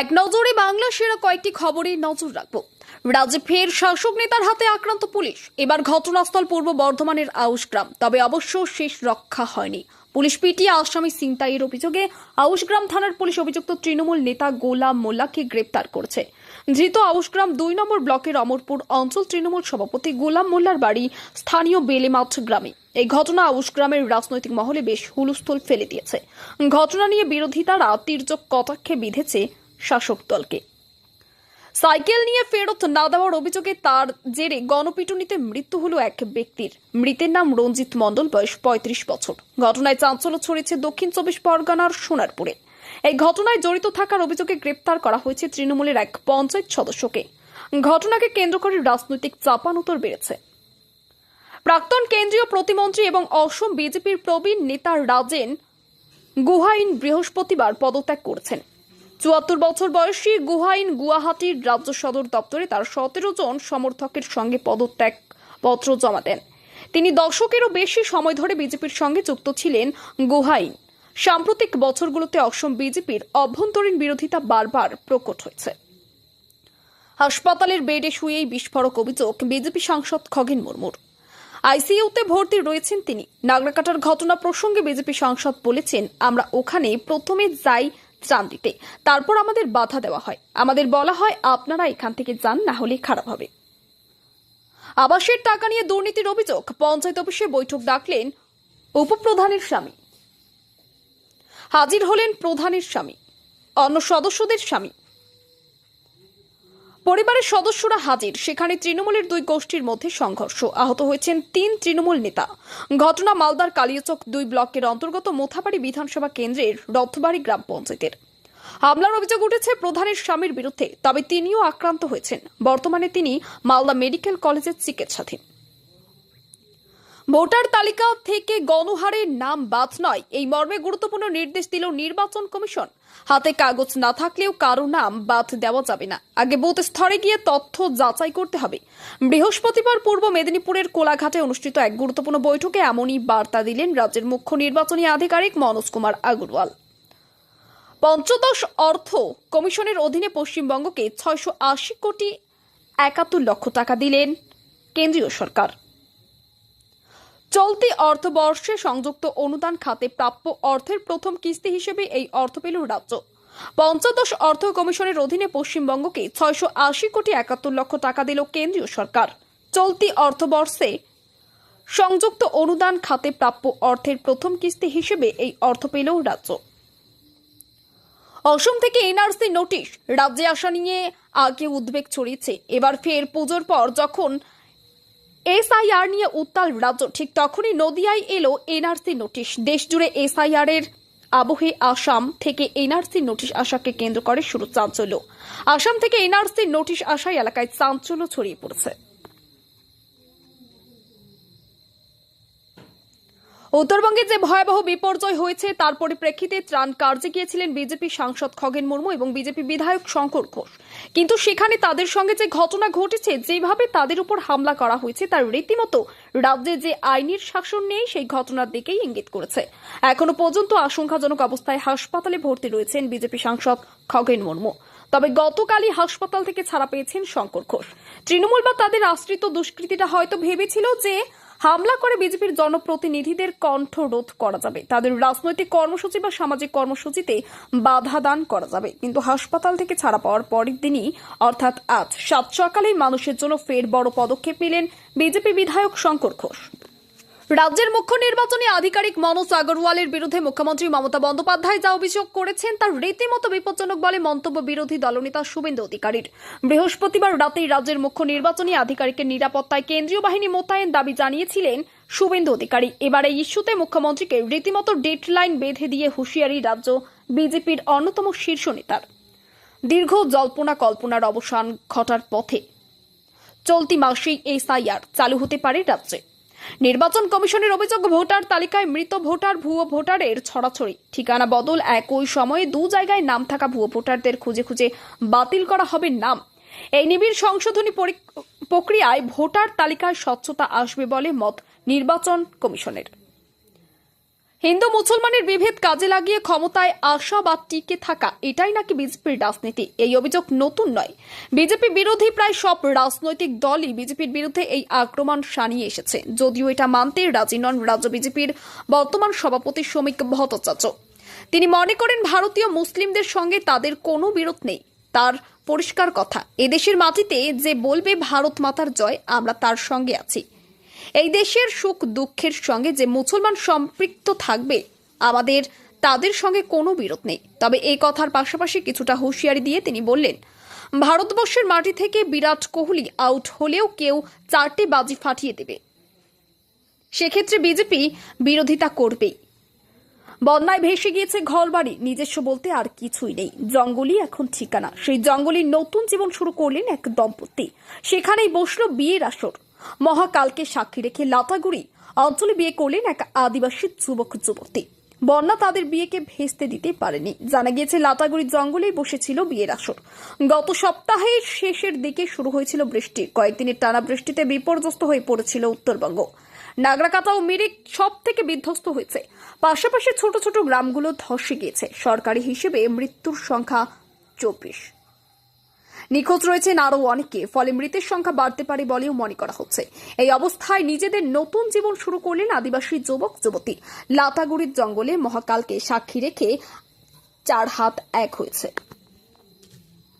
এক নজরে বাংলা সেরা কয়েকটি খবরে নজর রাখব। রাজ্যে ফের শাসক নেতার হাতে আক্রান্ত পুলিশ। এবার ঘটনাস্থল পূর্ব বর্ধমানের আউশগ্রাম তবে অবশ্য শেষ রক্ষা হয়নি। পুলিশ পিটিয়ে আসামি সিনতাইয়ের অভিযোগে আউশগ্রাম থানার পুলিশ অভিযুক্ত তৃণমূল নেতা গোলাম মোল্লাকে গ্রেপ্তার করেছে। ধৃত আউশগ্রাম দুই নম্বর ব্লকের অমরপুর অঞ্চল তৃণমূল সভাপতি গোলাম মোল্লার বাড়ি স্থানীয় বেলেমাঠ গ্রামে। এই ঘটনা আউশগ্রামের রাজনৈতিক মহলে বেশ হুলস্থুল ফেলে দিয়েছে। ঘটনা নিয়ে বিরোধিতারা তীর্যক কটাক্ষে বিঁধেছে শাসক দলকে। সাইকেল নিয়ে ফেরত না দেওয়ার অভিযোগে তার জেরে গণপিটুনিতে মৃত্যু হলো এক ব্যক্তির। মৃতের নাম রঞ্জিত মণ্ডল, বয়স পঁয়ত্রিশ বছর। ঘটনায় চাঞ্চল্য ছড়িয়েছে দক্ষিণ চব্বিশ পরগনার সোনারপুরে। এই ঘটনায় জড়িত থাকার অভিযোগে গ্রেপ্তার করা হয়েছে তৃণমূলের এক পঞ্চায়েত সদস্যকে। ঘটনাকে কেন্দ্র করে রাজনৈতিক চাপানুতর বেড়েছে। প্রাক্তন কেন্দ্রীয় প্রতিমন্ত্রী এবং অসম বিজেপির প্রবীণ নেতা রাজেন গুহাইন বৃহস্পতিবার পদত্যাগ করেছেন। চুয়াত্তর বছর বয়সী গুহাইন গুয়াহাটির রাজ্য সদর দপ্তরে তার সতেরো জন সমর্থকের সঙ্গে পদত্যাগ পত্র জমা দেন। তিনি দশকেরও বেশি সময় ধরে বিজেপির সঙ্গে যুক্ত ছিলেন গুহাইন। সাম্প্রতিক বছরগুলোতে অসম বিজেপির অভ্যন্তরীণ বিরোধিতা বারবার প্রকট হয়েছে। হাসপাতালের বেডে শুয়েই বিস্ফোরক অভিযোগ বিজেপি সাংসদ খগেন মুর্মুর। আইসিইউতে ভর্তি রয়েছেন তিনি। নাগরাকাটার ঘটনা প্রসঙ্গে বিজেপি সাংসদ বলেছেন, আমরা ওখানে প্রথমে যাই ত্রাণ দিতে। তারপর আমাদের বাধা দেওয়া হয়। আমাদের বলা হয়, আপনারা এখান থেকে যান, না হলে খারাপ হবে। আবাসের টাকা নিয়ে দুর্নীতির অভিযোগ। পঞ্চায়েত অফিসে বৈঠক ডাকলেন উপপ্রধানের স্বামী। হাজির হলেন প্রধানের স্বামী। অন্য সদস্যদের স্বামী। পরিবারের সদস্যরা হাজির। সেখানে তৃণমূলের দুই গোষ্ঠীর মধ্যে সংঘর্ষ। আহত হয়েছেন তিন তৃণমূল নেতা। ঘটনা মালদার কালিয়াচক দুই ব্লকের অন্তর্গত মোথাবাড়ি বিধানসভা কেন্দ্রের রথবাড়ি গ্রাম পঞ্চায়েতের। হামলার অভিযোগ উঠেছে প্রধানের স্বামীর বিরুদ্ধে, তবে তিনিও আক্রান্ত হয়েছেন। বর্তমানে তিনি মালদা মেডিকেল কলেজের চিকিৎসাধীন। ভোটার তালিকা থেকে গণহারের নাম বাদ নয়। এই মর্মে গুরুত্বপূর্ণ নির্দেশ দিল নির্বাচন কমিশন। হাতে কাগজ না থাকলেও কারও নাম বাদ দেওয়া যাবে না। আগে বুথ স্তরে গিয়ে তথ্য যাচাই করতে হবে। বৃহস্পতিবার পূর্ব মেদিনীপুরের কোলাঘাটে অনুষ্ঠিত এক গুরুত্বপূর্ণ বৈঠকে এমনই বার্তা দিলেন রাজ্যের মুখ্য নির্বাচনী আধিকারিক মনোজ কুমার আগরওয়াল। পঞ্চদশ অর্থ কমিশনের অধীনে পশ্চিমবঙ্গকে ছয়শো আশি কোটি একাত্তর লক্ষ টাকা দিলেন কেন্দ্রীয় সরকার। চলতি অর্থবর্ষে সংযুক্ত অনুদান খাতে প্রাপ্য অর্থের প্রথম কিস্তি হিসেবে এই অর্থ পেল রাজ্য। পঞ্চদশ অর্থ কমিশনের অধীনে পশ্চিমবঙ্গকে ছয়শো আশি কোটি একাত্তর লক্ষ টাকা দিল কেন্দ্রীয় সরকার। চলতি অর্থবর্ষে সংযুক্ত অনুদান খাতে প্রাপ্য অর্থের প্রথম কিস্তি হিসেবে এই অর্থ পেল রাজ্য। অসম থেকে এনআরসি নোটিশ, রাজ্যে আসা নিয়ে আগে উদ্বেগ ছড়িয়েছে। এবার ফের পুজোর পর যখন এসআইআর নিয়ে উত্তাল রাজ্য। ঠিক তখনই নদিয়ায় এলো এনআরসি নোটিশ। দেশজুড়ে এসআইআর এর আবহে আসাম থেকে এনআরসি নোটিশ আসাকে কেন্দ্র করে শুরু চাঞ্চল্য। আসাম থেকে এনআরসি নোটিশ আসায় এলাকায় চাঞ্চল্য ছড়িয়ে পড়েছে। উত্তরবঙ্গে যে ভয়াবহ বিপর্যয় হয়েছে, তার পরিপ্রেক্ষিতে ত্রাণ কার্যে গিয়েছিলেন বিজেপি সাংসদ খগেন মুর্মু এবং বিজেপি বিধায়ক শঙ্কর ঘোষ। কিন্তু সেখানে তাদের সঙ্গে যে ঘটনা ঘটেছে, যেভাবে তাদের উপর হামলা করা হয়েছে, তার রীতিমতো রাজ্যে যে আইনের শাসন নেই, সেই ঘটনার দিকেই ইঙ্গিত করেছে। এখনও পর্যন্ত আশঙ্কাজনক অবস্থায় হাসপাতালে ভর্তি রয়েছেন বিজেপি সাংসদ খগেন মুর্মু। তবে গতকালই হাসপাতাল থেকে ছাড়া পেয়েছেন শঙ্কর ঘোষ। তৃণমূল বা তাদের আশ্রিত দুষ্কৃতীরা হয়তো ভেবেছিল যে হামলা করে বিজেপির জনপ্রতিনিধিদের কণ্ঠ রোধ করা যাবে। তাদের রাজনৈতিক কর্মসূচি বা সামাজিক কর্মসূচিতে বাধা দান করা যাবে। কিন্তু হাসপাতাল থেকে ছাড়া পাওয়ার পরের দিনই, অর্থাৎ আজ, সাত সকালেই মানুষের জন্য ফের বড় পদক্ষেপ নিলেন বিজেপি বিধায়ক শঙ্কর ঘোষ। রাজ্যের মুখ্য নির্বাচনী আধিকারিক মনোজ আগরওয়ালের বিরুদ্ধে মুখ্যমন্ত্রী মমতা বন্দ্যোপাধ্যায় যা অভিযোগ করেছেন তার রীতিমতো বিপজ্জনক বলে মন্তব্য বিরোধী দলনেতা শুভেন্দু অধিকারীর। বৃহস্পতিবার রাতেই রাজ্যের মুখ্য নির্বাচনী আধিকারিকের নিরাপত্তায় কেন্দ্রীয় বাহিনী মোতায়েন দাবি জানিয়েছিলেন শুভেন্দু অধিকারী। এবার এই ইস্যুতে মুখ্যমন্ত্রীকে রীতিমতো ডেডলাইন বেঁধে দিয়ে হুঁশিয়ারি রাজ্য বিজেপির অন্যতম শীর্ষ নেতার। দীর্ঘ জল্পনা কল্পনার অবসান ঘটার পথে চলতি মাসেই এসআইআর চালু হতে পারে রাজ্যে। নির্বাচন কমিশনের অভিযোগ, ভোটার তালিকায় মৃত ভোটার, ভুয়ো ভোটারের ছড়াছড়ি। ঠিকানা বদল একই সময়ে দু জায়গায় নাম থাকা ভুয়ো ভোটারদের খুঁজে খুঁজে বাতিল করা হবে নাম। এই নিবিড় সংশোধনী পরি- প্রক্রিয়ায় ভোটার তালিকায় স্বচ্ছতা আসবে বলে মত নির্বাচন কমিশনের। হিন্দু মুসলমানের বিভেদ কাজে লাগিয়ে ক্ষমতায় আসা বা টিকে থাকা, এটাই নাকি বিজেপির রাজনীতি? এই অভিযোগ নতুন নয়। বিজেপি বিরোধী প্রায় সব রাজনৈতিক দলই বিজেপির বিরুদ্ধে এই আক্রমণ সানিয়ে এসেছে। যদিও এটা মানতে রাজি নন রাজ্য বিজেপির বর্তমান সভাপতি শ্রমিক ভট্টাচার্য। তিনি মনে করেন ভারতীয় মুসলিমদের সঙ্গে তাদের কোনো বিরোধ নেই। তার পরিষ্কার কথা, এদেশের মাটিতে যে বলবে ভারত মাতার জয়, আমরা তার সঙ্গে আছি। এই দেশের সুখ দুঃখের সঙ্গে যে মুসলমান সম্পৃক্ত থাকবে, আমাদের, তাদের সঙ্গে কোনো বিরোধ নেই। তবে এই কথার পাশাপাশি কিছুটা হুঁশিয়ারি দিয়ে তিনি বললেন, ভারতবর্ষের মাটি থেকে বিরাট কোহলি আউট হলেও কেউ চারটে বাজি ফাটিয়ে দেবে। সেক্ষেত্রে বিজেপি বিরোধিতা করবেই। বন্যায় ভেসে গিয়েছে ঘরবাড়ি, নিজস্ব বলতে আর কিছুই নেই। জঙ্গলই এখন ঠিকানা। সেই জঙ্গলে নতুন জীবন শুরু করলেন এক দম্পতি। সেখানেই বসল বিয়ের আসর। মহাকালকে সাক্ষী রেখে লাটাগুড়ি অঞ্চলে বিয়ে করলেন এক আদিবাসী যুবক যুবতী। বন্যা তাদের বিয়েকে ভেস্তে দিতে পারেনি। জানা গিয়েছে লাটাগুড়ির জঙ্গলেই বসেছিল বিয়ের আসর। গত সপ্তাহের শেষের দিকে শুরু হয়েছিল বৃষ্টি। কয়েকদিনের টানা বৃষ্টিতে বিপর্যস্ত হয়ে পড়েছিল উত্তরবঙ্গ। নাগরাকাটা ও মিরিক সব থেকে বিধ্বস্ত হয়েছে। পাশাপাশি ছোট ছোট গ্রামগুলো ধসে গিয়েছে। সরকারি হিসেবে মৃত্যুর সংখ্যা চব্বিশ। নিখোঁজ রয়েছেন আরও অনেকে, ফলে মৃতের সংখ্যা বাড়তে পারে বলেও মনে করা হচ্ছে। এই অবস্থায় নিজেদের নতুন জীবন শুরু করলেন আদিবাসী যুবক, যুবতী। লাতাগুড়ির জঙ্গলে মহাকালকে সাক্ষী রেখে চার হাত এক হয়েছে।